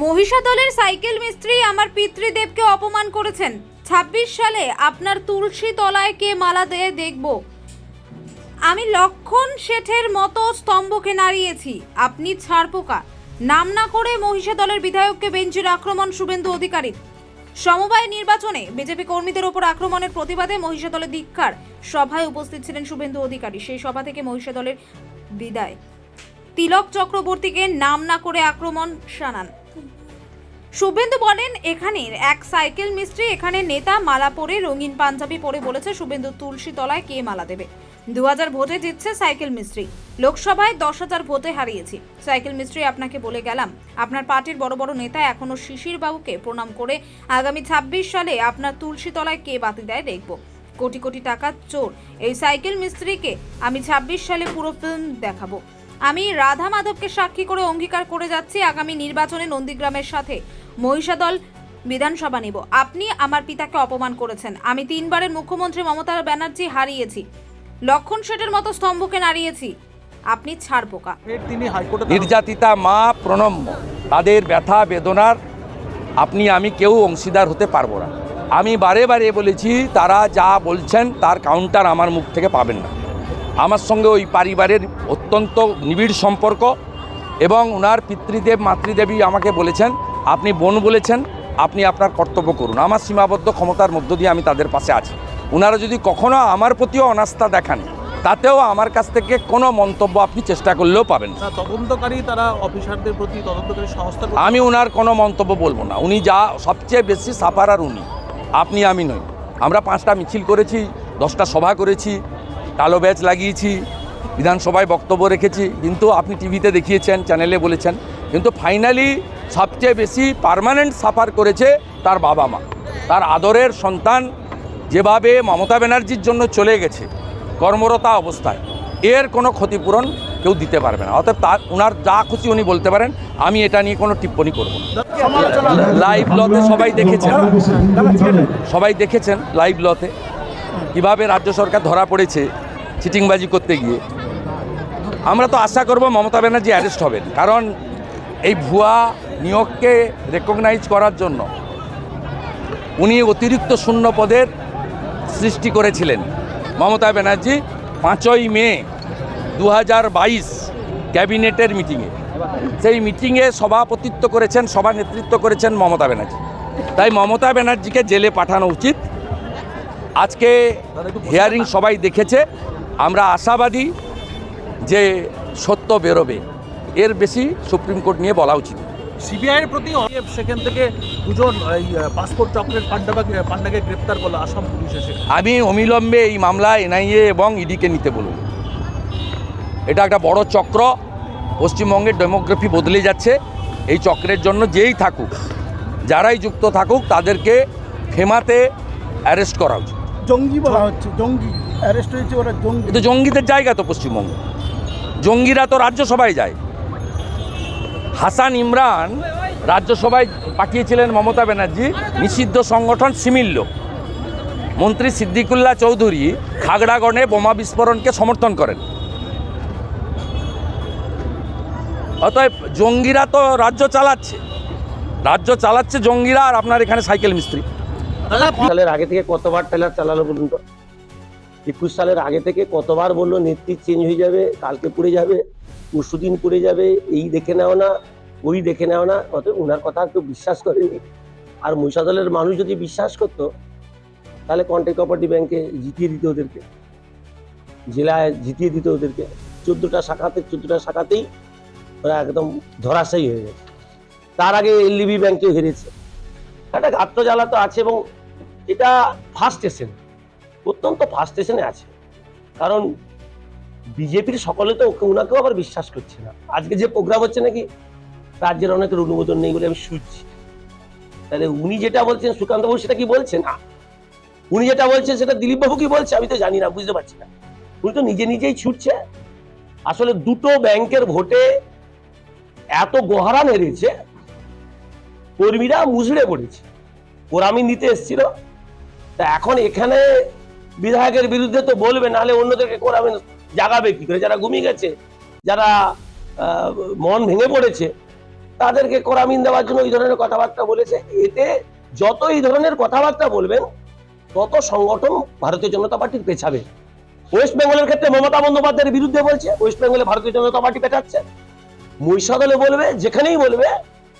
মহিষা দলের সাইকেল মিস্ত্রি আমার পিতৃদেবকে অপমান করেছেন। ২৬ সালে আপনার তুলসী তলায় কে মালা দিয়ে দেখব। আমি লক্ষণ শেঠের মতো স্তম্ভকে নাড়িয়েছি। আপনি ছাড়পোকা। নাম না করে মহিষা দলের বিধায়ককে বেঞ্চের আক্রমণ শুভেন্দু অধিকারী। সমবায় নির্বাচনে বিজেপি কর্মীদের ওপর আক্রমণের প্রতিবাদে মহিষা দলের ধিক্কার। সভায় উপস্থিত ছিলেন শুভেন্দু অধিকারী। সেই সভা থেকে মহিষা দলের বিদায়। তিলক চক্রবর্তীকে নাম না করে আক্রমণ, শানান। শুভেন্দু বলেন, এখানের এক সাইকেল মিস্ত্রি, এখানে নেতা মালা পরে রঙিন পাঞ্জাবি পরে বলেছে, শুভেন্দু তুলসী তলায় কে মালা দেবে? দু হাজার ভোটে জিতছে সাইকেল মিস্ত্রি। লোকসভায় দশ হাজার ভোটে হারিয়েছি। সাইকেল মিস্ত্রি, আপনাকে বলে গেলাম, আপনার পার্টির বড় বড় নেতা এখনও শিশির বাবুকে প্রণাম করে আগামী ছাব্বিশ সালে আপনার তুলসী তলায় কে বাতি দেয় দেখব। কোটি কোটি টাকার চোর। এই সাইকেল মিস্ত্রিকে আমি ছাব্বিশ সালে পুরো ফিল্ম দেখাবো। আমি রাধা মাধবকে সাক্ষী করে অঙ্গীকার করে যাচ্ছি আগামী নির্বাচনে নন্দীগ্রামের সাথে। মহিষাদল বিধানসভা নিব। আপনি আমার পিতাকে অপমান করেছেন। আমি তিনবারের মুখ্যমন্ত্রী মমতা ব্যানার্জি হারিয়েছি। লক্ষণ শেঠের মতো স্তম্ভকে নাড়িয়েছি। আপনি ছাড় পোকা নির্যাতিতা মা প্রণম্য তাদের ব্যথা বেদনার আপনি আমি কেউ অংশীদার হতে পারব না। আমি বারে বারে বলেছি তারা যা বলছেন তার কাউন্টার আমার মুখ থেকে পাবেন না। আমার সঙ্গে ওই পরিবারের অত্যন্ত নিবিড় সম্পর্ক এবং ওনার পিতৃদেব মাতৃদেবী আমাকে বলেছেন আপনি বোন বলেছেন আপনি আপনার কর্তব্য করুন। আমার সীমাবদ্ধ ক্ষমতার মধ্য দিয়ে আমি তাদের পাশে আছি। ওনারা যদি কখনো আমার প্রতিও অনাস্থা দেখান তাতেও আমার কাছ থেকে কোনো মন্তব্য আপনি চেষ্টা করলেও পাবেন না, তদন্তকারী তারা অফিসারদের প্রতি তদন্তকারী প্রতি- আমি ওনার কোনো মন্তব্য বলব না। উনি যা সবচেয়ে বেশি সাফার আর উনি। আপনি আমি নই। আমরা পাঁচটা মিছিল করেছি দশটা সভা করেছি কালো ব্যাচ লাগিয়েছি, বিধানসভায় বক্তব্য রেখেছি, কিন্তু আপনি টিভিতে দেখিয়েছেন, চ্যানেলে বলেছেন, কিন্তু ফাইনালি সবচেয়ে বেশি পার্মানেন্ট সাফার করেছে তার বাবা মা। তার আদরের সন্তান যেভাবে মমতা ব্যানার্জির জন্য চলে গেছে, কর্মরতা অবস্থায়, এর কোনো ক্ষতিপূরণ কেউ দিতে পারবে না। অর্থাৎ তার ওনার যা খুশি উনি বলতে পারেন, আমি এটা নিয়ে কোনো টিপ্পণী করব লাইভ লতে সবাই দেখেছেন? সবাই দেখেছেন লাইভ লতে? কীভাবে রাজ্য সরকার ধরা পড়েছে? চিটিংবাজি করতে গিয়ে। আমরা তো আশা করব মমতা ব্যানার্জি অ্যারেস্ট হবেন। কারণ এই ভুয়া নিয়োগকে রেকগনাইজ করার জন্য উনি অতিরিক্ত শূন্য পদের সৃষ্টি করেছিলেন। মমতা ব্যানার্জি পাঁচই মে দু হাজার বাইশ ক্যাবিনেটের মিটিংয়ে। সেই মিটিংয়ে সভাপতিত্ব করেছেন সভা নেতৃত্ব করেছেন মমতা ব্যানার্জি। তাই মমতা ব্যানার্জিকে জেলে পাঠানো উচিত। আজকে হিয়ারিং সবাই দেখেছে। আমরা আশাবাদী যে সত্য বেরোবে। এর বেশি সুপ্রিম কোর্ট নিয়ে বলা উচিত। সিবিআইয়ের প্রতি সেখান থেকে দুজন এই পাসপোর্ট চক্রের পান্ডাকে পান্ডাকে গ্রেপ্তার করল আসাম পুলিশ এসে। আমি অবিলম্বে এই মামলা এনআইএ এবং ইডিকে নিতে বলব এটা একটা বড় চক্র। পশ্চিমবঙ্গের ডেমোগ্রাফি বদলে যাচ্ছে। এই চক্রের জন্য যেই থাকুক যারাই যুক্ত থাকুক তাদেরকে ফেমাতে অ্যারেস্ট করা উচিত। জঙ্গি বলা হচ্ছে জঙ্গি। অ্যারেস্ট হয়েছে ওরা জঙ্গি। কিন্তু জঙ্গিদের জায়গা তো পশ্চিমবঙ্গ। জঙ্গিরা তো রাজ্যসভায় যায়। হাসান ইমরান রাজ্যসভায় পাঠিয়েছিলেন মমতা ব্যানার্জি নিষিদ্ধ সংগঠন সিমিল্য মন্ত্রী সিদ্দিকুল্লাহ চৌধুরী খাগড়াগণে বোমা বিস্ফোরণকে সমর্থন করেন। অতএব জঙ্গিরা তো রাজ্য চালাচ্ছে। রাজ্য চালাচ্ছে জঙ্গিরা আর আপনার এখানে সাইকেল মিস্ত্রি। সালের আগে থেকে কতবার ট্রেলার চালালো বলুন তো? একুশ সালের আগে থেকে কতবার বলল, নেত্রী চেঞ্জ হয়ে যাবে, কালকে পুড়ে যাবে পরশুদিন পুড়ে যাবে, এই দেখে নেও না, ওই দেখে নেও না। অত ওনার কথা কেউ বিশ্বাস করেনি। আর মহিষাদলের মানুষ যদি বিশ্বাস করতো, তাহলে কন্ট্যাক্ট কোঅপারেটিভ ব্যাংকে জিতিয়ে দিত ওদেরকে। জেলায় জিতিয়ে দিত ওদেরকে। চোদ্দোটা শাখাতে, চোদ্দোটা শাখাতেই ওরা একদম ধরাশায়ী হয়ে গেছে। তার আগে এলডিবি ব্যাংকে হেরেছে। একটা আত্মজ্বালা তো আছে এবং এটা ফার্স্ট স্টেশন অত্যন্ত ফার্স্ট স্টেশনে আছে। কারণ বিজেপির সকলে তো ওকে ওনাকেও আবার বিশ্বাস করছে না। আজকে যে প্রোগ্রাম হচ্ছে নাকি রাজ্যের অনেকের অনুমোদন নেই বলে আমি শুনছি। তাহলে উনি যেটা বলছেন, সুকান্ত বাবু সেটা কি বলছে? না। উনি যেটা বলছেন, সেটা দিলীপ বাবু কি বলছে? আমি তো জানি না, বুঝতে পারছি না। উনি তো নিজে নিজেই ছুটছে। আসলে দুটো ব্যাংকের ভোটে এত গোহারান হেরেছে কর্মীরা মুজড়ে পড়েছে। ওরা নিতে এসেছিল। তা এখন এখানে বিধায়কের বিরুদ্ধে তো বলবে, নাহলে অন্যদেরকে করাবেন জাগাবে কি করে? যারা ঘুমিয়ে গেছে, যারা মন ভেঙে পড়েছে, তাদেরকে করামিন দেওয়ার জন্য এই ধরনের কথাবার্তা বলেছে। এতে যত এই ধরনের কথাবার্তা বলবেন, তত সংগঠন ভারতীয় জনতা পার্টির পেছাবে। ওয়েস্ট বেঙ্গলের ক্ষেত্রে মমতা বন্দ্যোপাধ্যায়ের বিরুদ্ধে বলছে, ওয়েস্ট বেঙ্গলে ভারতীয় জনতা পার্টি পেছাচ্ছে। মহিষাদলে বলবে, যেখানেই বলবে,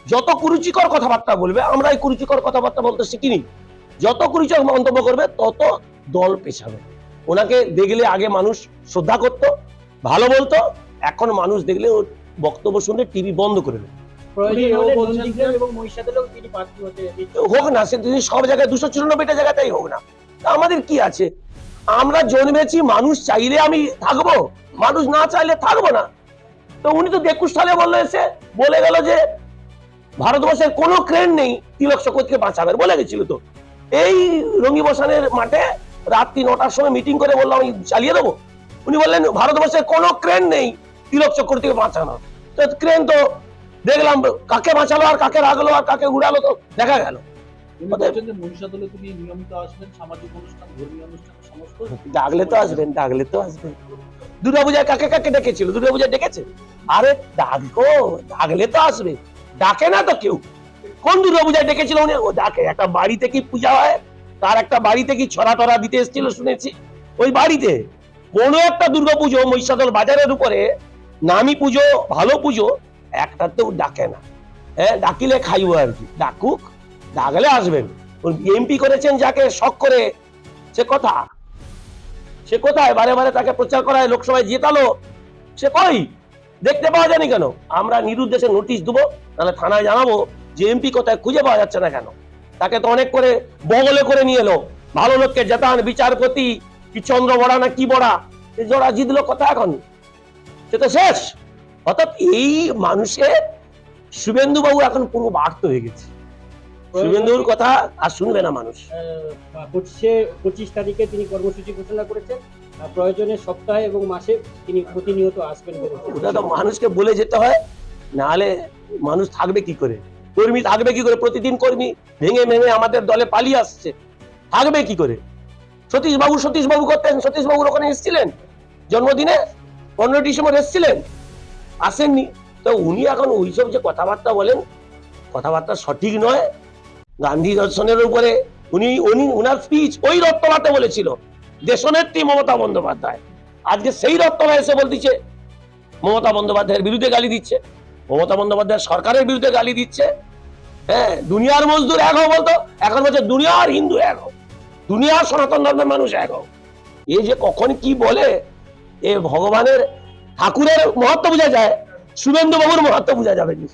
যত কুরুচিকর কথাবার্তা বলবে আমরা এই কুরুচিকর কথাবার্তা বলতে শিখিনি। যত কুরুচিকর মন্তব্য করবে, তত দল পেছাবে। ওনাকে দেখলে আগে মানুষ শ্রদ্ধা করত ভালো বলতো এখন মানুষ দেখলে ওর বক্তব্য শুনে টিভি বন্ধ করে দেবে হোক না সে তিনি সব জায়গায় দুশো চুরানব্বইটা জায়গাতেই হোক না। আমাদের কি আছে? আমরা জন্মেছি মানুষ চাইলে আমি থাকব মানুষ না চাইলে থাকব না। তো উনি তো একুশ সালে বলল এসে বলে গেল যে ভারতবর্ষের কোনো ক্রেন নেই তিলক চক্রবর্তীকে বাঁচাবে বলে গেছিল তো। এই রঙ্গি বসানের মাঠে রাত্রি নটার সময় মিটিং করে বললাম আমি চালিয়ে দেবো? উনি বললেন ভারতবর্ষের কোনো ক্রেন নেই তিলক চক্র থেকে বাঁচানো। তো ক্রেন তো দেখলাম কাকে বাঁচালো আর কাকে রাখল আর কাকে উড়ালো তো দেখা গেল। ডাকলে তো আসবেন ডাকলে তো আসবেন। দুর্গাপূজায় কাকে কাকে ডেকেছিল? দুর্গাপূজায় ডেকেছে? আরে ডাকো ডাকলে তো আসবে। ডাকে না তো কেউ। কোন দুর্গাপূজায় ডেকেছিল উনি? ও ডাকে একটা বাড়িতে কি পূজা হয়? তার একটা বাড়িতে কি ছড়া টরা দিতে এসেছিল শুনেছি? ওই বাড়িতে কোনো একটা দুর্গাপুজো মহিষাদল বাজারের উপরে নামি পুজো, ভালো পুজো, একটাতেও ডাকে না। হ্যাঁ ডাকিলে খাইব আর কি। ডাকুক, ডাকলে আসবেন। এমপি করেছেন যাকে শখ করে। সে কথা। সে কোথায় বারে বারে তাকে প্রচার করায় লোকসভায় জেতালো। সে কই? দেখতে পাওয়া যায়নি কেন? আমরা নিরুদ্দেশে নোটিশ দেবো তাহলে থানায় জানাব যে এমপি কোথায় খুঁজে পাওয়া যাচ্ছে না কেন? তাকে তো অনেক করে বগলে করে নিয়ে এলো। ভালো লোককে জেতান বিচারপতি কি চন্দ্র বড়া না কি বড়া? এ জোড়া জিতলো কথা এখন? সে তো শেষ। অর্থাৎ এই মানুষের শুভেন্দু বাবু এখন পুরো বার্ত হয়ে গেছে। শুভেন্দুর কথা আর শুনবে না মানুষ। পঁচিশে পঁচিশ তারিখে তিনি কর্মসূচি ঘোষণা করেছেন। প্রয়োজনে সপ্তাহে এবং মাসে তিনি প্রতিনিয়ত আসবেন ওটা তো মানুষকে বলে যেতে হয় নাহলে মানুষ থাকবে কি করে? কর্মী থাকবে কি করে? প্রতিদিন কর্মী ভেঙে ভেঙে আমাদের দলে পালিয়ে আসছে। থাকবে কি করে? সতীশ বাবু সতীশ বাবু করতেন সতীশ বাবুর ওখানে এসেছিলেন? জন্মদিনে? পনেরো ডিসেম্বর এসেছিলেন? আসেননি। তো উনি এখন ওইসব যে কথাবার্তা বলেন, কথাবার্তা সঠিক নয়। গান্ধী দর্শনের উপরে উনি উনি, উনার স্পিচ ওই রত্তলাতে বলেছিল, দেশনেত্রী মমতা বন্দ্যোপাধ্যায়। আজকে সেই রত্তলা এসে বলতেছে, মমতা বন্দ্যোপাধ্যায়ের বিরুদ্ধে গালি দিচ্ছে। মমতা বন্দ্যোপাধ্যায় সরকারের বিরুদ্ধে গালি দিচ্ছে। হ্যাঁ দুনিয়ার মজদুর এক হো বলতো, এখন বলছে দুনিয়ার হিন্দু এক হো দুনিয়ার সনাতন ধর্মের মানুষ এক হোক এ যে কখন কি বলে, এ ভগবানের ঠাকুরের মহত্ব বোঝা যায়, শুভেন্দু বাবুর মহত্ব বোঝা যাবে। না